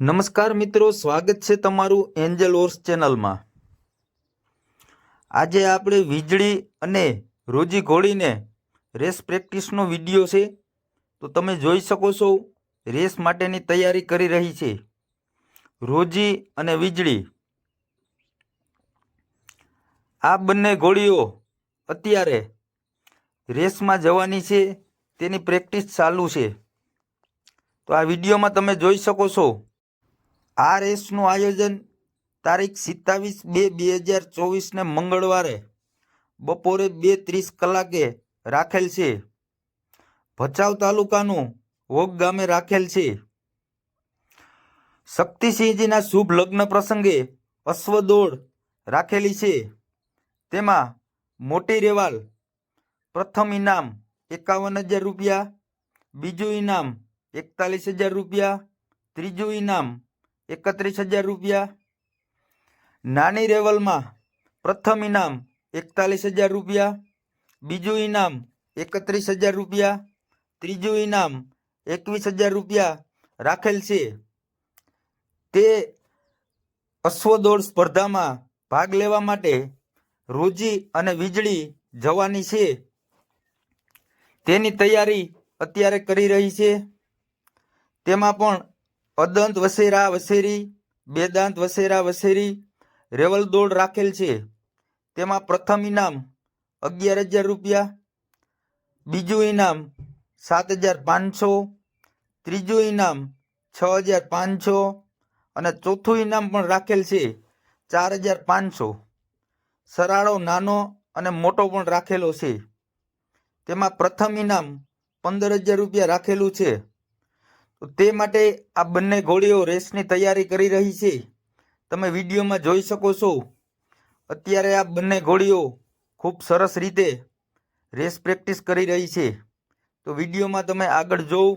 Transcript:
નમસ્કાર મિત્રો, સ્વાગત છે તમારું એન્જલ ઓર્સ ચેનલમાં. આજે આપણે વીજળી અને રોજી ઘોડીને રેસ પ્રેક્ટિસનો વીડિયો છે. તો તમે જોઈ શકો છો રેસ માટેની તૈયારી કરી રહી છે. રોજી અને વીજળી. આ બંને ઘોડીઓ અત્યારે રેસમાં જવાની છે, તેની પ્રેક્ટિસ ચાલુ છે. તો આ વિડીયોમાં તમે જોઈ શકો છો આ રેસનું આયોજન તારીખ સિત્તાવીસ બે બે હજાર ચોવીસને મંગળવારે બપોરે બે ત્રીસ કલાકે રાખેલ છે. ભચાઉ તાલુકાનું વોગ ગામે રાખેલ છે. શક્તિસિંહજીના શુભ લગ્ન પ્રસંગે અશ્વદોડ રાખેલી છે. તેમાં મોટી રેવાલ, પ્રથમ ઇનામ એકાવન હજાર રૂપિયા, બીજું ઇનામ એકતાલીસ હજાર રૂપિયા, ત્રીજું ઇનામ એકત્રીસ હજાર રૂપિયા. નાની રેવલમાં પ્રથમ ઇનામ એકતાલીસ હજાર રૂપિયા. બીજું ઇનામ એકત્રીસ હજાર રૂપિયા. ત્રીજું ઇનામ એકવીસ હજાર રૂપિયા રાખેલ છે. તે અશ્વદોડ સ્પર્ધામાં ભાગ લેવા માટે રોજી અને વીજળી જવાની છે. તેની તૈયારી અત્યારે કરી રહી છે. તેમાં પણ અદંત વસેરા વસેરી, બેદાંત વસેરા વસેરી, રેવલ દોડ રાખેલ છે. તેમાં પ્રથમ ઇનામ અગિયાર હજાર રૂપિયા, બીજું ઇનામ સાત હજાર પાંચસો, ત્રીજું ઇનામ છ હજાર પાંચસો અને ચોથું ઇનામ પણ રાખેલ છે, ચાર હજાર પાંચસો. સરાળો, નાનો અને મોટો પણ રાખેલો છે. તેમાં પ્રથમ ઇનામ પંદર હજાર રૂપિયા રાખેલું છે. તો માટે આ બંને ઘોડીઓ રેસની તૈયારી કરી રહી છે. તમે વિડીયોમાં જોઈ શકો છો. અત્યારે આ બંને ઘોડીઓ ખૂબ સરસ રીતે રેસ પ્રેક્ટિસ કરી રહી છે. તો વિડીયોમાં તમે આગળ જોવ.